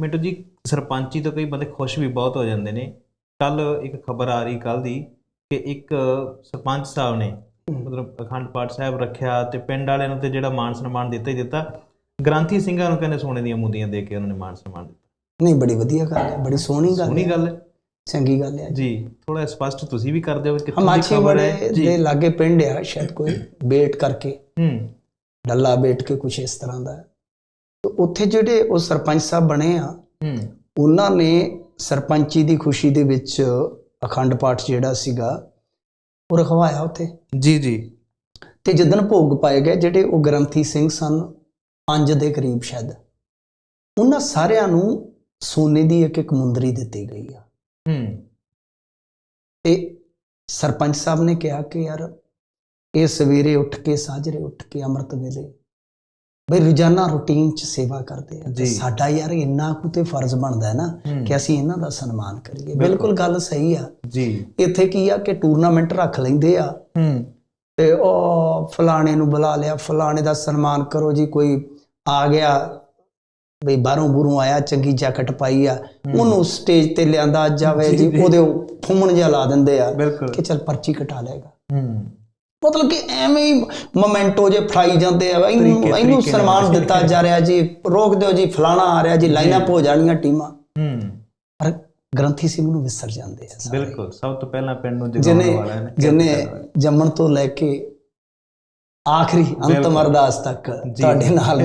ਮਿੰਟੂ ਜੀ ਸਰਪੰਚੀ ਤੋਂ ਕਈ ਬੰਦੇ ਖੁਸ਼ ਵੀ ਬਹੁਤ ਹੋ ਜਾਂਦੇ ਨੇ। ਕੱਲ ਇੱਕ ਖਬਰ ਆ ਰਹੀ ਕੱਲ ਦੀ ਕਿ ਇੱਕ ਸਰਪੰਚ ਸਾਹਿਬ ਨੇ ਮਤਲਬ ਅਖੰਡ ਪਾਠ ਸਾਹਿਬ ਰੱਖਿਆ ਤੇ ਪਿੰਡ ਵਾਲਿਆਂ ਨੂੰ ਤੇ ਜਿਹੜਾ ਮਾਨ ਸਨਮਾਨ ਦਿੱਤਾ ਹੀ ਦਿੱਤਾ। ਗ੍ਰਾਂਥੀ ਸਿੰਘਾਂ ਨੂੰ ਕਹਿੰਦੇ ਸੋਨੇ ਦੀਆਂ ਮੁੰਦੀਆਂ ਦੇ ਕੇ ਉਹਨਾਂ ਨੇ ਮਾਨ ਸਨਮਾਨ ਦਿੱਤਾ। ਨਹੀਂ ਬੜੀ ਵਧੀਆ ਗੱਲ ਹੈ ਬੜੀ ਸੋਹਣੀ ਗੱਲ ਸੋਹਣੀ ਹੈ। ਗੱਲ ਹੈ। ਚੰਗੀ ਗੱਲ ਹੈ। ਜੀ ਥੋੜਾ ਸਪਸ਼ਟ ਤੁਸੀਂ ਵੀ ਕਰ ਦਿਓ ਕਿ ਕਿੱਥੋਂ ਖਬਰ ਹੈ। ਜੀ। ਦੇ ਲਾਗੇ ਪਿੰਡ ਆ ਸ਼ਾਇਦ ਕੋਈ ਬੇਟ ਕਰਕੇ। ਹੂੰ। ਡੱਲਾ ਬੇਟ ਕੇ ਕੁਛ ਇਸ ਤਰ੍ਹਾਂ ਦਾ। ਹੈ। ਉੱਥੇ ਜਿਹੜੇ ਉਹ ਸਰਪੰਚ ਸਾਹਿਬ ਬਣੇ ਆ ਹੂੰ। ਉਹਨਾਂ ਨੇ ਸਰਪੰਚੀ ਦੀ ਖੁਸ਼ੀ ਦੇ ਵਿੱਚ ਅਖੰਡ ਪਾਠ ਜਿਹੜਾ ਸੀਗਾ ਉਹ ਰਖਵਾਇਆ ਉੱਥੇ। ਜੀ ਜੀ। ਤੇ ਜਦੋਂ ਭੋਗ ਪਾਏ ਗਏ ਜਿਹੜੇ ਉਹ ਗ੍ਰੰਥੀ ਸਿੰਘ ਸਨ ਪੰਜ ਦੇ ਕਰੀਬ ਸ਼ਾਇਦ ਉਹਨਾਂ ਸਾਰਿਆਂ ਨੂੰ ਸੋਨੇ ਦੀ ਇੱਕ ਇੱਕ ਮੁੰਦਰੀ ਦਿੱਤੀ ਗਈ ਆ। ਹੂੰ। ਤੇ ਸਰਪੰਚ ਸਾਹਿਬ ਨੇ ਕਿਹਾ ਕਿ ਯਾਰ ਇਹ ਸਵੇਰੇ ਉੱਠ ਕੇ ਸਾਜਰੇ ਉੱਠ ਕੇ ਅੰਮ੍ਰਿਤ ਵੇਲੇ ਬਈ ਰੋਜ਼ਾਨਾ ਰੁਟੀਨ ਚ ਸੇਵਾ ਕਰਦੇ ਆ। ਤੇ। ਸਾਡਾ ਯਾਰ ਇੰਨਾ ਕੁ ਤੇ ਫਰਜ਼ ਬਣਦਾ ਹੈ ਨਾ। ਕਿ ਅਸੀਂ ਇਹਨਾਂ ਦਾ ਸਨਮਾਨ ਕਰੀਏ। ਬਿਲਕੁਲ। ਗੱਲ ਸਹੀ ਆ। ਜੀ। ਇੱਥੇ ਕੀ ਆ ਕਿ ਟੂਰਨਾਮੈਂਟ ਰੱਖ ਲੈਂਦੇ ਆ। ਹੂੰ। ਤੇ ਉਹ ਫਲਾਣੇ ਨੂੰ ਬੁਲਾ ਲਿਆ। ਫਲਾਣੇ ਦਾ ਸਨਮਾਨ ਕਰੋ ਜੀ ਕੋਈ ਆ ਗਿਆ ਬਈ ਬਾਹਰੋਂ ਬੁਰੋਂ ਆਇਆ ਚੰਗੀ ਜੈਕਟ ਪਾਈ ਆ। ਉਹਨੂੰ ਸਟੇਜ ਤੇ ਲਿਆਂਦਾ ਜਾਵੇ ਜੀ ਉਹਦੇ ਫੁੰਮਣ ਜਿਹਾ ਲਾ ਦਿੰਦੇ ਆ ਕਿ ਚਲ ਪਰਚੀ ਕਟਾ ਲਏਗਾ। ਹੂੰ। ਮਤਲਬ ਕਿ ਐਵੇਂ ਹੀ ਮੋਮੈਂਟੋ ਜੇ ਫੜਾਈ ਜਾਂਦੇ ਆ ਇਹਨੂੰ ਇਹਨੂੰ ਸਨਮਾਨ ਦਿੱਤਾ ਜਾ ਰਿਹਾ ਜੀ। ਰੋਕ ਦਿਓ ਜੀ ਫਲਾਣਾ ਆ ਰਿਹਾ ਜੀ ਲਾਈਨਾਂ ਹੋ ਜਾਣੀਆਂ ਟੀਮਾਂ। ਹੂੰ। ਪਰ ਗ੍ਰੰਥੀ ਸਿੰਘ ਨੂੰ ਵਿਸਰ ਜਾਂਦੇ ਆ। ਬਿਲਕੁਲ ਸਭ ਤੋਂ ਪਹਿਲਾਂ ਪਿੰਡ ਨੂੰ ਜਗਾਉਣ ਵਾਲਾ ਹੈ ਜਿਹਨੇ ਜੰਮਣ ਤੋਂ ਲੈ ਕੇ ਆਖਰੀ ਅੰਤਮ। ਅਰਦਾਸ ਤੱਕ। ਤੁਹਾਡੇ ਨਾਲ।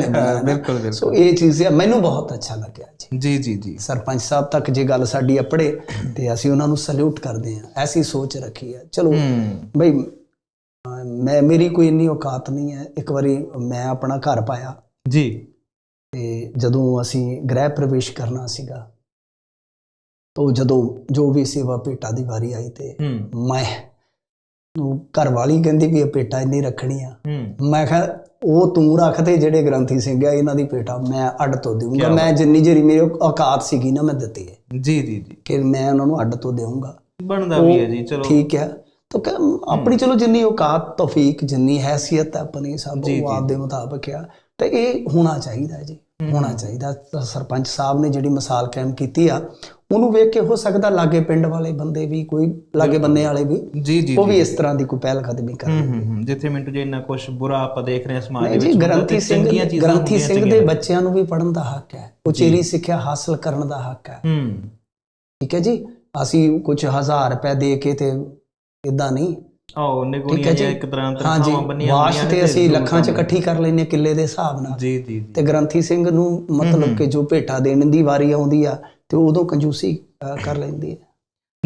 ਬਿਲਕੁਲ ਬਿਲਕੁਲ। ਸੋ ਇਹ ਚੀਜ਼ ਹੈ ਮੈਨੂੰ ਬਹੁਤ ਅੱਛਾ ਲੱਗਿਆ ਜੀ। ਜੀ ਜੀ ਜੀ। ਸਰਪੰਚ ਸਾਹਿਬ ਤੱਕ ਜੇ ਗੱਲ ਸਾਡੀ ਅਪੜੇ ਤੇ ਅਸੀਂ ਉਹਨਾਂ ਨੂੰ ਸਲੂਟ ਕਰਦੇ ਹਾਂ। ਐਸੀ ਸੋਚ ਰੱਖੀ ਹੈ ਚਲੋ ਬਈ ਮੈਂ ਮੇਰੀ ਕੋਈ ਇੰਨੀ ਔਕਾਤ ਨਹੀਂ ਹੈ। ਇੱਕ ਵਾਰੀ ਮੈਂ ਆਪਣਾ ਘਰ ਪਾਇਆ। ਜੀ। ਤੇ ਜਦੋਂ ਅਸੀਂ ਗ੍ਰਹਿ ਪ੍ਰਵੇਸ਼ ਕਰਨਾ ਸੀਗਾ ਤਾਂ ਜਦੋਂ ਜੋ ਵੀ ਸੇਵਾ ਭੇਟਾ ਦੀ ਵਾਰੀ ਆਈ ਤੇ ਮੈਂ ਨੂੰ ਘਰ ਵਾਲੀ ਕਹਿੰਦੀ ਵੀ ਇਹ ਭੇਟਾ ਇੰਨੀ ਰੱਖਣੀ ਆ। ਮੈਂ ਕਿਹਾ ਉਹ ਤੂੰ ਰੱਖ ਤੇ ਜਿਹੜੇ ਗ੍ਰੰਥੀ ਸਿੰਘ ਆ ਇਹਨਾਂ ਦੀ ਭੇਟਾ ਮੈਂ ਅੱਡ ਤੋਂ ਦੇਵਾਂਗਾ ਮੈਂ ਜਿੰਨੀ ਜਿਹੜੀ ਮੇਰੀ ਔਕਾਤ ਸੀਗੀ ਨਾ ਮੈਂ ਦਿੱਤੀ ਹੈ। ਜੀ ਜੀ ਜੀ। ਕਿ ਮੈਂ ਉਹਨਾਂ ਨੂੰ ਅੱਡ ਤੋਂ ਦੇਵਾਂਗਾ ਬਣਦਾ ਵੀ ਹੈ ਜੀ ਚਲੋ। ਠੀਕ ਹੈ। ਤਾਂ ਕਿ ਆਪਣੀ ਚਲੋ ਜਿੰਨੀ ਔਕਾਤ ਤੌਫੀਕ ਜਿੰਨੀ ਹੈਸੀਅਤ ਆਪਣੀ ਸਭ ਉਹ। ਆਪ ਦੇ ਮੁਤਾਬਕ ਆ ਤੇ ਇਹ ਹੋਣਾ ਚਾਹੀਦਾ ਹੈ। ਜੀ ਹੋਣਾ ਚਾਹੀਦਾ। ਸਰਪੰਚ ਸਾਹਿਬ ਨੇ ਜਿਹੜੀ ਮਿਸਾਲ ਕਾਇਮ ਕੀਤੀ ਆ ਉਹਨੂੰ ਵੇਖ ਕੇ ਹੋ ਸਕਦਾ ਲਾਗੇ ਪਿੰਡ ਵਾਲੇ ਬੰਦੇ ਵੀ ਕੋਈ ਲਾਗੇ ਬੰਨੇ ਵਾਲੇ ਵੀ ਜੀ ਜੀ ਉਹ ਵੀ ਇਸ ਤਰ੍ਹਾਂ ਦੀ ਕੋਈ ਪਹਿਲ ਕਦਮੀ ਹੂੰ ਜਿੱਥੇ ਮਿੰਟੂ ਜੀ ਇੰਨਾ ਕੁਝ ਬੁਰਾ ਆਪਾਂ ਦੇਖ ਰਹੇ ਹਾਂ ਸਮਾਜ ਦੇ ਵਿੱਚ ਗ੍ਰੰਥੀ ਸਿੰਘ ਗ੍ਰੰਥੀ ਸਿੰਘ ਦੇ। ਬੱਚਿਆਂ ਨੂੰ ਵੀ ਪੜਨ ਦਾ ਹੱਕ ਹੈ। ਉਚੇਰੀ ਸਿੱਖਿਆ ਹਾਸਲ ਕਰਨ ਦਾ ਹੱਕ ਹੈ। ਹੂੰ। ਠੀਕ ਹੈ ਜੀ? ਅਸੀਂ ਕੁਝ ਹਜ਼ਾਰ ਰੁਪਏ ਦੇ ਕੇ ਤੇ ਇਦਾਂ ਨਹੀਂ। ਹੈ ਗੋਲੀਆਂ ਜੀ? ਇੱਕ ਤਰ੍ਹਾਂ ਤਨਖਾਹਾਂ ਬੰਨੀਆਂ ਵਾਸ਼ ਤੇ ਅਸੀਂ ਲੱਖਾਂ ਚ। ਇਕੱਠੀ ਕਰ ਲੈਨੇ ਕਿੱਲੇ ਦੇ ਹਿਸਾਬ ਨਾਲ। ਜੀ ਜੀ ਤੇ ਗ੍ਰੰਥੀ ਸਿੰਘ ਨੂੰ ਮਤਲਬ ਕਿ ਜੋ ਭੇਟਾ ਦੇਣ ਦੀ ਵਾਰੀ ਆਉਂਦੀ ਆ ਤੇ ਉਦੋਂ ਕੰਜੂਸੀ ਕਰ ਲੈਂਦੀ ਹੈ।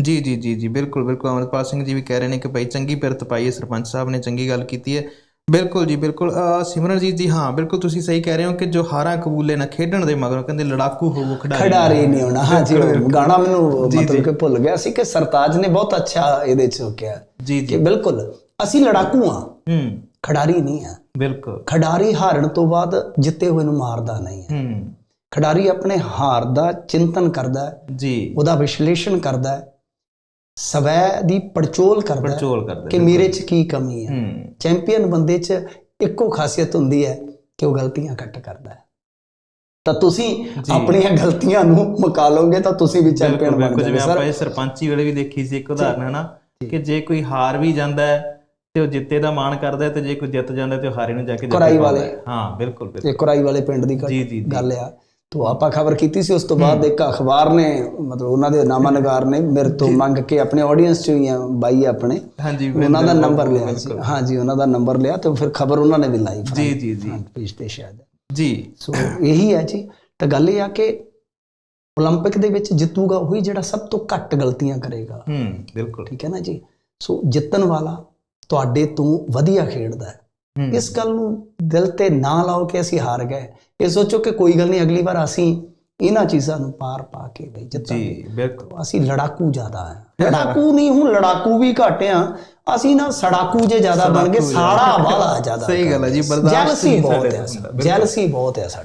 ਜੀ ਜੀ ਜੀ ਜੀ ਬਿਲਕੁਲ ਬਿਲਕੁਲ। ਅਮਰਪਾਲ ਸਿੰਘ ਜੀ ਵੀ ਕਹਿ ਰਹੇ ਨੇ ਕਿ ਭਾਈ ਚੰਗੀ ਪਿਰਤ ਪਾਈ ਹੈ ਸਰਪੰਚ ਸਾਹਿਬ ਨੇ ਚੰਗੀ ਗੱਲ ਕੀਤੀ ਹੈ। ਬਿਲਕੁਲ ਜੀ ਬਿਲਕੁਲ। ਸਿਮਰਨਜੀਤ ਜੀ ਹਾਂ ਬਿਲਕੁਲ ਤੁਸੀਂ ਸਹੀ ਕਹਿ ਰਹੇ ਹੋ ਕਿ ਜੋ ਹਾਰਾਂ ਕਬੂਲੇ ਨਾ ਖੇਡਣ ਦੇ ਮਗਰੋਂ ਕਹਿੰਦੇ ਲੜਾਕੂ ਹੋਵੋ ਖਿਡਾਰੀ। ਖਿਡਾਰੀ ਨਹੀਂ ਹੋਣਾ। ਹਾਂਜੀ ਉਹ ਗਾਣਾ ਮੈਨੂੰ ਮਤਲਬ ਕਿ ਭੁੱਲ ਗਿਆ ਸੀ ਕਿ ਸਰਤਾਜ ਨੇ ਬਹੁਤ ਅੱਛਾ ਇਹਦੇ ਚ ਕਿਹਾ ਜੀ ਜੀ। ਬਿਲਕੁਲ ਅਸੀਂ ਲੜਾਕੂ ਆ ਹੂੰ। ਖਿਡਾਰੀ ਨਹੀਂ ਆ ਬਿਲਕੁਲ। ਖਿਡਾਰੀ ਹਾਰਨ ਤੋਂ ਬਾਅਦ ਜਿੱਤੇ ਹੋਏ ਨੂੰ ਮਾਰਦਾ ਨਹੀਂ ਹੈ। ਹੂੰ। ਖਿਡਾਰੀ ਆਪਣੇ ਹਾਰ ਦਾ ਚਿੰਤਨ ਕਰਦਾ ਹੈ। ਜੀ। ਉਹਦਾ ਵਿਸ਼ਲੇਸ਼ਣ ਕਰਦਾ ਹੈ। ਸਵੈ ਦੀ ਪੜਚੋਲ ਕਰਦਾ ਹੈ ਪੜਚੋਲ ਕਰਦੇ ਕਿ ਮੇਰੇ 'ਚ ਕੀ ਕਮੀ ਹੈ। ਚੈਂਪੀਅਨ ਬੰਦੇ 'ਚ ਇੱਕੋ ਖਾਸੀਅਤ ਹੁੰਦੀ ਹੈ ਕਿ ਉਹ ਗਲਤੀਆਂ ਘੱਟ ਕਰਦਾ ਹੈ। ਤਾਂ ਤੁਸੀਂ ਆਪਣੀਆਂ ਗਲਤੀਆਂ ਨੂੰ ਮੁਕਾ ਲਓਗੇ ਤਾਂ ਤੁਸੀਂ ਵੀ ਚੈਂਪੀਅਨ ਬਣ ਜਾਓਗੇ ਜਿਵੇਂ ਆਪਾਂ ਇਹ ਸਰਪੰਚੀ ਵੇਲੇ ਵੀ ਦੇਖੀ ਸੀ ਇੱਕ ਉਦਾਹਰਨ ਹੈ ਨਾ ਕਿ ਜੇ ਕੋਈ ਹਾਰ ਵੀ ਜਾਂਦਾ ਹੈ ਤੇ ਉਹ ਜਿੱਤੇ ਦਾ ਮਾਣ ਕਰਦਾ ਤੇ ਜੇ ਕੋਈ ਜਿੱਤ ਜਾਂਦਾ ਤੇ ਉਹ ਹਾਰੇ ਨੂੰ ਜਾ ਕੇ ਵਾਲੇ। ਹੈ। ਬਿਲਕੁਲ ਬਿਲਕੁਲ। ਇਹ ਕੁਰਾਈ ਵਾਲੇ ਪਿੰਡ ਦੀ ਗੱਲ ਆ। ਤੋਂ ਆਪਾ ਖਬਰ ਕੀਤੀ ਸੀ ਉਸ ਤੋਂ ਬਾਅਦ ਇੱਕ ਅਖਬਾਰ ਨੇ ਮਤਲਬ ਉਹਨਾਂ ਦੇ ਨਾਮਾ ਨਗਾਰ ਨੇ ਮੇਰੇ ਤੋਂ ਮੰਗ ਕੇ ਆਪਣੇ ਆਡੀਅנס ਚੋਂ ਹੀ ਆ ਬਾਈ ਆਪਣੇ। ਉਹਨਾਂ ਦਾ ਨੰਬਰ ਲਿਆ ਸੀ। ਹਾਂਜੀ ਉਹਨਾਂ ਦਾ ਨੰਬਰ ਲਿਆ ਤੇ ਫਿਰ ਖਬਰ ਉਹਨਾਂ ਨੇ ਵੀ ਲਾਈ ਜੀ ਜੀ ਜੀ। ਪੇਜ ਸ਼ਾਇਦ। ਜੀ। ਸੋ ਇਹੀ ਹੈ ਜੀ। ਤਾਂ ਗੱਲ ਇਹ ਆ ਕਿ 올림픽 ਦੇ ਵਿੱਚ ਜਿੱਤੂਗਾ ਉਹੀ ਜਿਹੜਾ ਸਭ ਤੋਂ ਘੱਟ ਗਲਤੀਆਂ ਕਰੇਗਾ। ਹੂੰ ਬਿਲਕੁਲ। ਠੀਕ ਹੈ ਨਾ ਜੀ? ਸੋ ਜਿੱਤਣ ਵਾਲਾ ਤੁਹਾਡੇ ਤੋਂ ਵਧੀਆ ਖੇਡਦਾ ਹੈ। ਇਸ ਗੱਲ ਨੂੰ ਦਿਲ ਤੇ ਨਾ ਲਾਓ ਕਿ ਅਸੀਂ ਹਾਰ ਗਏ। ਇਹ ਸੋਚੋ ਕਿ ਕੋਈ ਗੱਲ ਨਹੀਂ ਅਗਲੀ ਵਾਰ ਅਸੀਂ ਇਹਨਾਂ ਚੀਜ਼ਾਂ ਨੂੰ ਪਾਰ ਪਾ ਕੇ ਬਈ ਜਿੱਤਾਂਗੇ। ਜੀ ਬਿਲਕੁਲ। ਅਸੀਂ ਲੜਾਕੂ ਜ਼ਿਆਦਾ ਆ ਲੜਾਕੂ ਨਹੀਂ ਹੁਣ ਲੜਾਕੂ ਵੀ ਘੱਟ ਆ। ਅਸੀਂ ਨਾ ਸੜਾਕੂ ਜੇ ਜ਼ਿਆਦਾ ਬਣ ਗਏ ਸਾੜਾ ਵਾਲਾ ਜ਼ਿਆਦਾ ਸਹੀ ਗੱਲ ਹੈ ਜੀ, ਬਰਦਾਸ਼ਤ ਜੈਲਸੀ ਬਹੁਤ ਹੈ ਜੈਲਸੀ ਬਹੁਤ ਹੈ